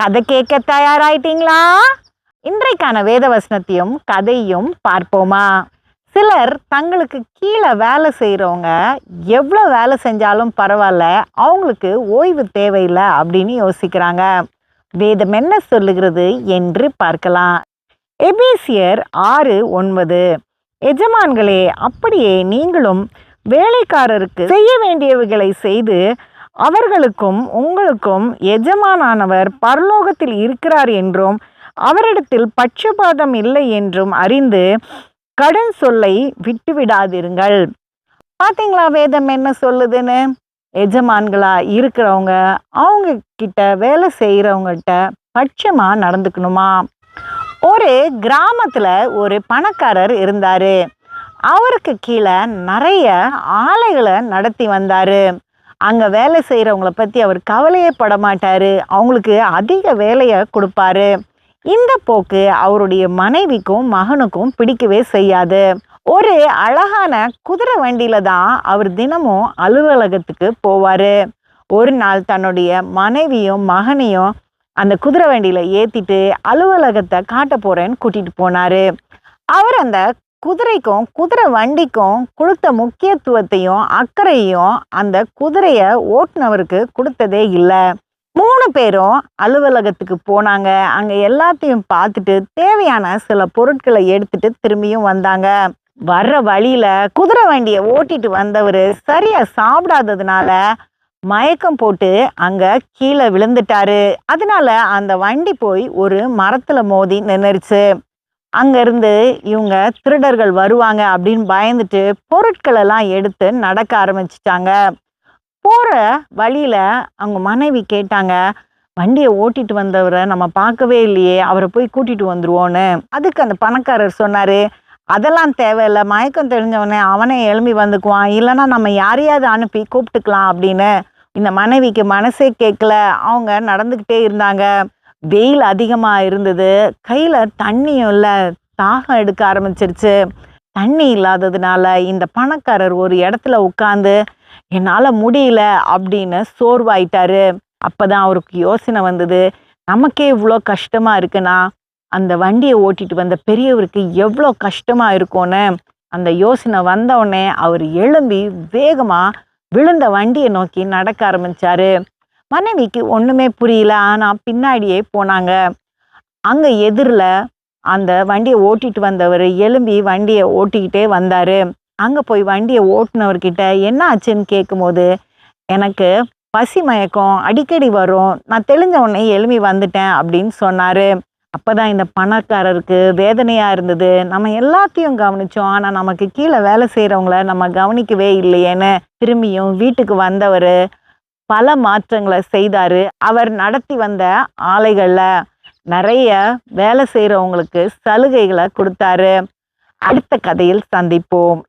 கதை கேட்க தயாராயிட்டீங்களா? இன்றைக்கான வேத வசனத்தையும் கதையும் பார்ப்போமா? சிலர் தங்களுக்கு கீழே வேலை செய்கிறவங்க எவ்வளோ வேலை செஞ்சாலும் பரவாயில்ல அவங்களுக்கு ஓய்வு தேவையில்லை அப்படின்னு யோசிக்கிறாங்க. வேதம் என்ன சொல்லுகிறது என்று பார்க்கலாம். எபேசியர் ஆறு ஒன்பது எஜமான்களே அப்படியே நீங்களும் வேலைக்காரருக்கு செய்ய வேண்டியவைகளை செய்து அவர்களுக்கும் உங்களுக்கும் எஜமானானவர் பரலோகத்தில் இருக்கிறார் என்றும் அவரிடத்தில் பட்சபாதம் இல்லை என்றும் அறிந்து கடன் சொல்லை விட்டுவிடாதிருங்கள். பார்த்தீங்களா வேதம் என்ன சொல்லுதுன்னு? எஜமான்களா இருக்கிறவங்க அவங்க கிட்ட வேலை செய்கிறவங்கள்ட்ட பட்சமா நடந்துக்கணுமா? ஒரு கிராமத்துல ஒரு பணக்காரர் இருந்தாரு. அவருக்கு கீழே நிறைய ஆலைகளை நடத்தி வந்தாரு. அங்கே வேலை செய்கிறவங்கள பற்றி அவர் கவலையே படமாட்டார். அவங்களுக்கு அதிக வேலையை கொடுப்பாரு. இந்த போக்கு அவருடைய மனைவிக்கும் மகனுக்கும் பிடிக்கவே செய்யாது. ஒரு அழகான குதிரை வண்டியில தான் அவர் தினமும் அலுவலகத்துக்கு போவார். ஒரு நாள் தன்னுடைய மனைவியும் மகனையும் அந்த குதிரை வண்டியில் ஏற்றிட்டு அலுவலகத்தை காட்ட போகிறேன்னு கூட்டிகிட்டு போனார். அவர் அந்த குதிரைக்கும் குதிரை வண்டிக்கும் கொடுத்த முக்கியத்துவத்தையும் அக்கறையும் அந்த குதிரையை ஓட்டுனவருக்கு கொடுத்ததே இல்லை. மூணு பேரும் அலுவலகத்துக்கு போனாங்க. அங்கே எல்லாத்தையும் பார்த்துட்டு தேவையான சில பொருட்களை எடுத்துட்டு திரும்பியும் வந்தாங்க. வர்ற வழியில குதிரை வண்டியை ஓட்டிட்டு வந்தவர் சரியா சாப்பிடாததுனால மயக்கம் போட்டு அங்க கீழே விழுந்துட்டாரு. அதனால அந்த வண்டி போய் ஒரு மரத்துல மோதி நின்றுச்சு அங்கேருந்து இவங்க திருடர்கள் வருவாங்க அப்படின்னு பயந்துட்டு பொருட்கள் எல்லாம் எடுத்து நடக்க ஆரம்பிச்சிட்டாங்க. போகிற வழியில் அவங்க மனைவி கேட்டாங்க வண்டியை ஓட்டிட்டு வந்தவரை நம்ம பார்க்கவே இல்லையே அவரை போய் கூட்டிட்டு வந்துருவோன்னு. அதுக்கு அந்த பணக்காரர் சொன்னார் அதெல்லாம் தேவையில்லை மயக்கம் தெரிஞ்சவனே அவனே எழும்பி வந்துக்குவான் இல்லைன்னா நம்ம யாரையாவது அனுப்பி கூப்பிட்டுக்கலாம் அப்படின்னு இந்த மனைவிக்கு மனசே கேட்கல. அவங்க நடந்துக்கிட்டே இருந்தாங்க. வெயில் அதிகமாக இருந்தது. கையில் தண்ணியும் இல்லை. தாகம் எடுக்க ஆரம்பிச்சிருச்சு. தண்ணி இல்லாததுனால இந்த பணக்காரர் ஒரு இடத்துல உட்காந்து என்னால் முடியல அப்படின்னு சோர்வாயிட்டாரு. அப்போதான் அவருக்கு யோசனை வந்தது. நமக்கே இவ்வளோ கஷ்டமாக இருக்குன்னா அந்த வண்டியை ஓட்டிட்டு வந்த பெரியவருக்கு எவ்வளோ கஷ்டமாக இருக்கும்னு அந்த யோசனை வந்தவுடனே அவர் எழும்பி வேகமாக விழுந்த வண்டியை நோக்கி நடக்க ஆரம்பிச்சாரு. மனைவிக்கு ஒன்றுமே புரியல. ஆனால் பின்னாடியே போனாங்க. அங்கே எதிரில் அந்த வண்டியை ஓட்டிட்டு வந்தவர் எழும்பி வண்டியை ஓட்டிக்கிட்டே வந்தார். அங்கே போய் வண்டியை ஓட்டுனவர்கிட்ட என்ன ஆச்சுன்னு கேட்கும்போது எனக்கு பசி மயக்கம் அடிக்கடி வரும். நான் தெளிஞ்ச உடனே எழும்பி வந்துட்டேன் அப்படின்னு சொன்னார். அப்போ தான் இந்த பணக்காரருக்கு வேதனையாக இருந்தது. நம்ம எல்லாத்தையும் கவனிச்சோம். ஆனால் நமக்கு கீழே வேலை செய்கிறவங்கள நம்ம கவனிக்கவே இல்லையேன்னு திரும்பியும் வீட்டுக்கு வந்தவர் பல மாற்றங்களை செய்தார். அவர் நடத்தி வந்த ஆலைகளில் நிறைய வேலை செய்கிறவங்களுக்கு சலுகைகளை கொடுத்தாரு. அடுத்த கதையில் சந்திப்போம்.